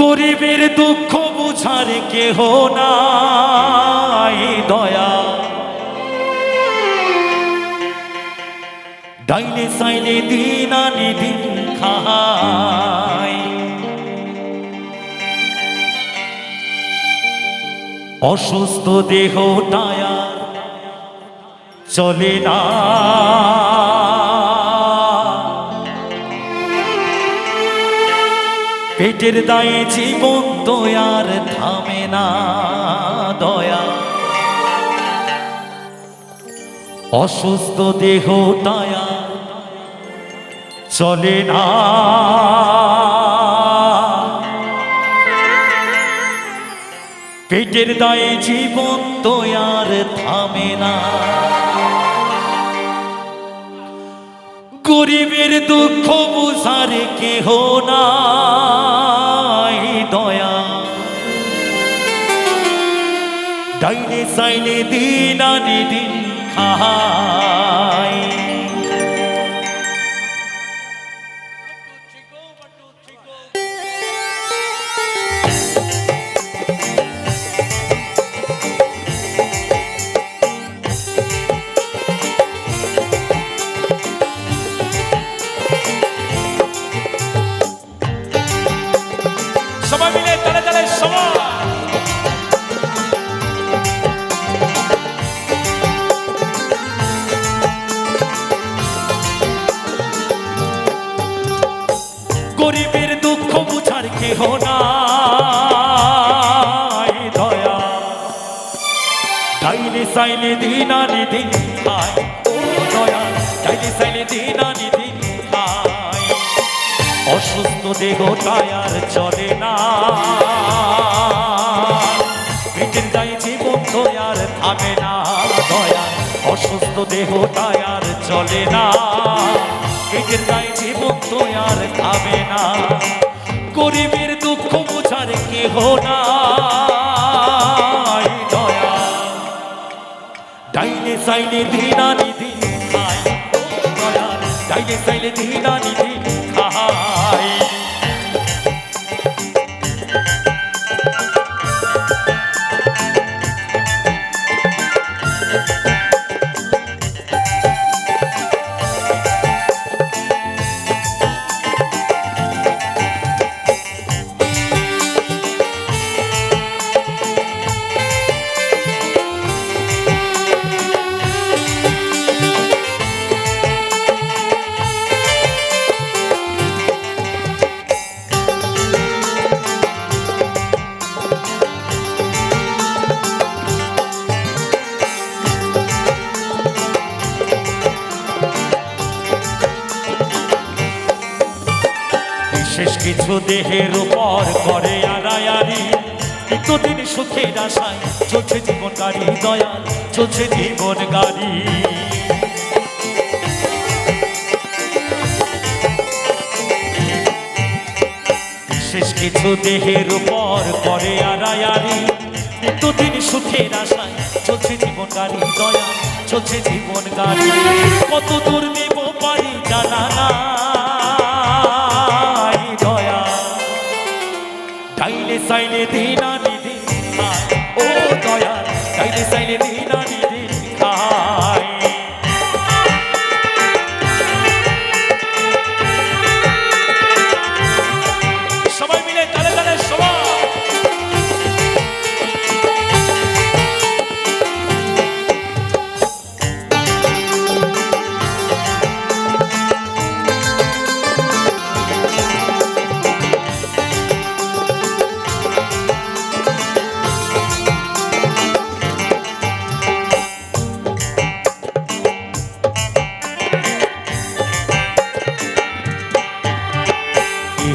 গরিবের দুঃখ বুঝার কেহ নাই, দয়া। ডাইনে সাইলে দিন আনি দিন খায় অসুস্থ দেহ টায়ার, চলে না। পেটের দায়ে জীবন দয়ার থামে না, দয়া। অসুস্থ দেহ টায়া চলে না। পেটের দায়ে জীবন দয়ার থামে না। গরিবের দুঃখ বুঝার কেহ নাই ডাইনে চাইলে দিন আনি দিন খায়। কেহ নাই দয়া। ডাইলে সাইলে দিন দিন খায় ও দয়া, ডাইলে সাইলে দিন দিন খায় অসুস্থ দেহ টায়ার চলে না। পেটের দায়ে জীবন দয়ার থামে না দয়া। অসুস্থ দেহ টায়ার চলে না। পেটের দায়ে জীবন দয়ার থামে না। গরিবের দুঃখ বোঝার নাই, দয়া। ডাইনে সাইনে ধীরা নিধি খায় ডাইনে সাইনে ধীরা নিধি খায় কিছু দেহের উপর করে আড়ায়ারি নিত্যদিন সুখের আশায় চলছে জীবন গাড়ি দয়াল চলছে জীবন গাড়ি। বিশেষ কিছু দেহের উপর করে আড়ায়ারি নিত্যদিন সুখের আশায় চলছে জীবন গাড়ি, দয়া, চলছে জীবন গাড়ি। কত দূর নেব পারি জানা ডাইলে সাইলে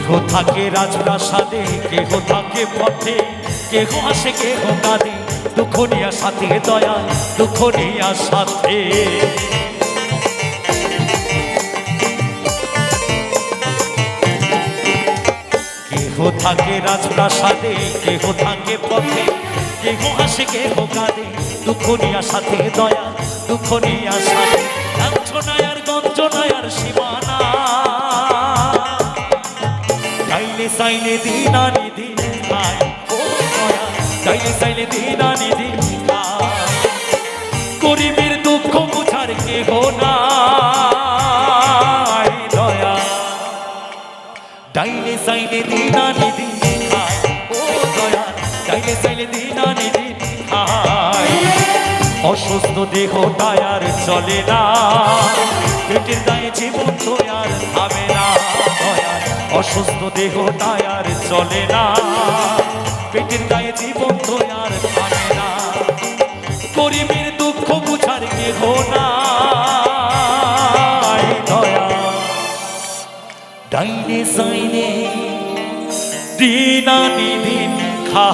কেহ থাকে রাজপ্রাসাদে, কেহ থাকে পথে, কেহ আসে, কেহ কাঁদে দুঃখ নিয়া সাথে দয়া, দুঃখ নিয়া সাথে। কেহ থাকে রাজপ্রাসাদে, কেহ থাকে পথে, কেহ আসে, কেহ কাঁদে দুঃখ নিয়া সাথে দয়া, দুঃখ নিয়া সাথে। লাঞ্ছনায় আর সীমানা গাইলে চাইলে দিন আনি চাইলে চাইলে দিন আনি গরিবের দুঃখ বুঝার কেহ না চাইলে সাইলে দিন আনি ও দয়া চাইলে চাইলে দিন আনি অসুস্থ দেহটায় আর চলে না। পেটের দায়ে জীবন তো আর থামে না। দয়া অসুস্থ দেহটায় আর চলে না। পেটের গায়ে জীবন তো আর থামে না। গরিবের দুঃখ বুঝার কে না দয়া ডাইনে সাইনে দিন আনি দিন খা